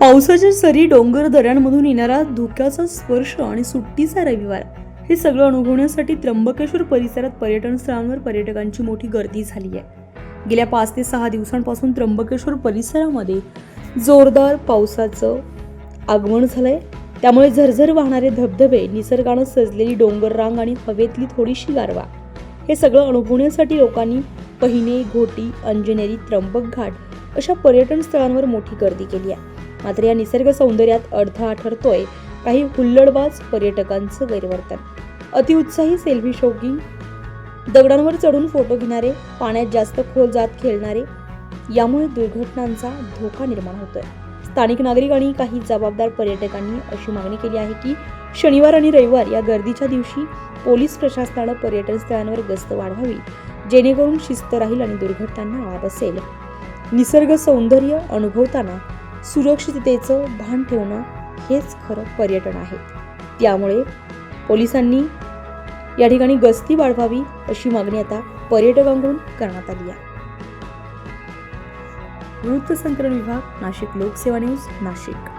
पावसाच्या सरी डोंगर दऱ्यांमधून येणारा धुक्याचा स्पर्श आणि सुट्टीचा रविवार हे सगळं अनुभवण्यासाठी त्र्यंबकेश्वर परिसरात पर्यटन स्थळांवर पर्यटकांची मोठी गर्दी झाली आहे. गेल्या पाच ते सहा दिवसांपासून त्र्यंबकेश्वर परिसरामध्ये जोरदार पावसाचं आगमन झालंय. त्यामुळे झरझर वाहणारे धबधबे निसर्गानं सजलेली डोंगर रांग आणि हवेतली थोडीशी गारवा हे सगळं अनुभवण्यासाठी लोकांनी पहिने घोटी अंजनेरी त्र्यंबक घाट अशा पर्यटन स्थळांवर मोठी गर्दी केली आहे. मात्र या निसर्ग सौंदर्यात अडथळा ठरतोय. काही हुल्लडबाज पर्यटकांचं गैरवर्तन. अतिउत्साही सेल्फी शौकीन दगडांवर चढून फोटो घेणारे पाण्यात जास्त खोल जात खेळणारे यामुळे दुर्घटनांचा धोका निर्माण होतोय. स्थानिक नागरिक आणि काही जबाबदार पर्यटकांनी अशी मागणी केली आहे की शनिवार आणि रविवार या गर्दीच्या दिवशी पोलीस प्रशासनानं पर्यटन स्थळांवर गस्त वाढवावी जेणेकरून शिस्त राहील आणि दुर्घटनांना आळा बसेल निसर्ग सौंदर्य अनुभवताना सुरक्षिततेचं भान ठेवणं हेच खरं पर्यटन आहे. त्यामुळे पोलिसांनी या ठिकाणी गस्ती वाढवावी अशी मागणी आता पर्यटकांकडून करण्यात आली आहे. वृत्तसंकलन विभाग नाशिक लोकसेवा न्यूज नाशिक.